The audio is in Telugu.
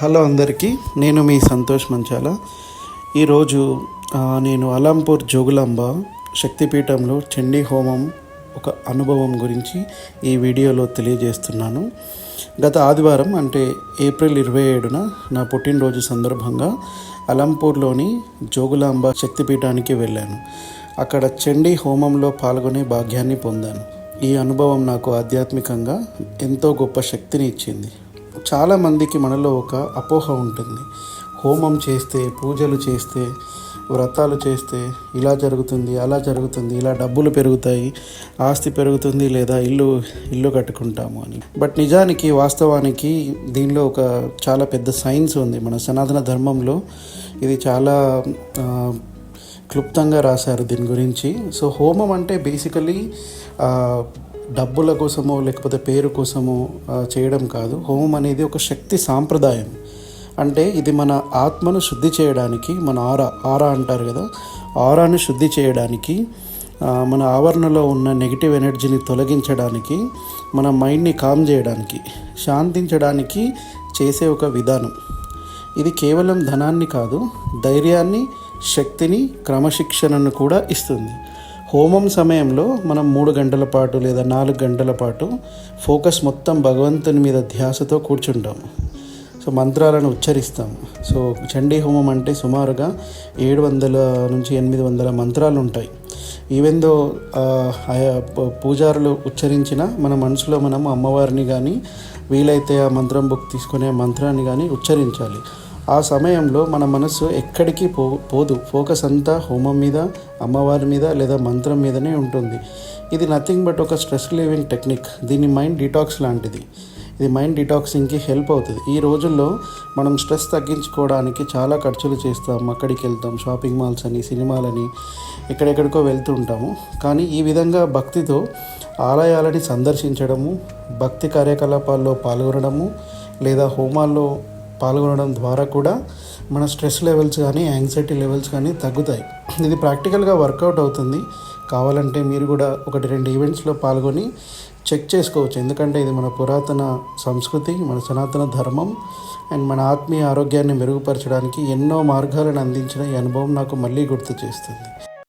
హలో అందరికీ నేను మీ సంతోష్ మంచాల. ఈరోజు నేను అలంపూర్ జోగులాంబ శక్తిపీఠంలో చండీ హోమం ఒక అనుభవం గురించి ఈ వీడియోలో తెలియజేస్తున్నాను. గత ఆదివారం అంటే ఏప్రిల్ ఇరవై ఏడున నా పుట్టినరోజు సందర్భంగా అలంపూర్లోని జోగులాంబ శక్తిపీఠానికి వెళ్ళాను. అక్కడ చండీ హోమంలో పాల్గొనే భాగ్యాన్ని పొందాను. ఈ అనుభవం నాకు ఆధ్యాత్మికంగా ఎంతో గొప్ప శక్తిని ఇచ్చింది. చాలామందికి మనలో ఒక అపోహ ఉంటుంది. హోమం చేస్తే పూజలు చేస్తే వ్రతాలు చేస్తే ఇలా జరుగుతుంది అలా జరుగుతుంది ఇలా డబ్బులు పెరుగుతాయి ఆస్తి పెరుగుతుంది లేదా ఇల్లు ఇల్లు కట్టుకుంటాము అని. బట్ నిజానికి వాస్తవానికి దీనిలో ఒక చాలా పెద్ద సైన్స్ ఉంది. మన సనాతన ధర్మంలో ఇది చాలా క్లుప్తంగా రాశారు దీని గురించి. సో హోమం అంటే బేసికలీ డబ్బుల కోసమో లేకపోతే పేరు కోసమో చేయడం కాదు. హోమం అనేది ఒక శక్తి సాంప్రదాయం. అంటే ఇది మన ఆత్మను శుద్ధి చేయడానికి మన ఆరా ఆరా అంటారు కదా ఆరాను శుద్ధి చేయడానికి మన ఆవరణలో ఉన్న నెగిటివ్ ఎనర్జీని తొలగించడానికి మన మైండ్ని కామ్ చేయడానికి శాంతించడానికి చేసే ఒక విధానం. ఇది కేవలం ధనాన్ని కాదు ధైర్యాన్ని శక్తిని క్రమశిక్షణను కూడా ఇస్తుంది. హోమం సమయంలో మనం మూడు గంటల పాటు లేదా నాలుగు గంటల పాటు ఫోకస్ మొత్తం భగవంతుని మీద ధ్యాసతో కూర్చుంటాం సో మంత్రాలను ఉచ్చరిస్తాం సో చండీ హోమం అంటే సుమారుగా ఏడు వందల నుంచి ఎనిమిది వందల మంత్రాలు ఉంటాయి. ఈవెన్ దో ఆయా పూజారులు ఉచ్చరించిన మన మనసులో మనం అమ్మవారిని కానీ వీలైతే ఆ మంత్రం బుక్ తీసుకునే మంత్రాన్ని కానీ ఉచ్చరించాలి. ఆ సమయంలో మన మనసు ఎక్కడికి పో పోదు. ఫోకస్ అంతా హోమం మీద అమ్మవారి మీద లేదా మంత్రం మీదనే ఉంటుంది. ఇది నథింగ్ బట్ ఒక స్ట్రెస్ రిలీవింగ్ టెక్నిక్ దీని మైండ్ డిటాక్స్ లాంటిది. ఇది మైండ్ డిటాక్సింగ్కి హెల్ప్ అవుతుంది. ఈ రోజుల్లో మనం స్ట్రెస్ తగ్గించుకోవడానికి చాలా ఖర్చులు చేస్తాం. అక్కడికి వెళ్తాం షాపింగ్ మాల్స్ అని సినిమాలని ఎక్కడెక్కడికో వెళ్తూ ఉంటాము. కానీ ఈ విధంగా భక్తితో ఆలయాలని సందర్శించడము భక్తి కార్యకలాపాల్లో పాల్గొనడము లేదా హోమాల్లో పాల్గొనడం ద్వారా కూడా మన స్ట్రెస్ లెవెల్స్ కానీ యాంగ్జైటీ లెవెల్స్ కానీ తగ్గుతాయి. ఇది ప్రాక్టికల్గా వర్కౌట్ అవుతుంది. కావాలంటే మీరు కూడా ఒకటి రెండు ఈవెంట్స్లో పాల్గొని చెక్ చేసుకోవచ్చు. ఎందుకంటే ఇది మన పురాతన సంస్కృతి మన సనాతన ధర్మం అండ్ మన ఆత్మీయ ఆరోగ్యాన్ని మెరుగుపరచడానికి ఎన్నో మార్గాలను అందించిన ఈ అనుభవం నాకు మళ్ళీ గుర్తు చేస్తుంది.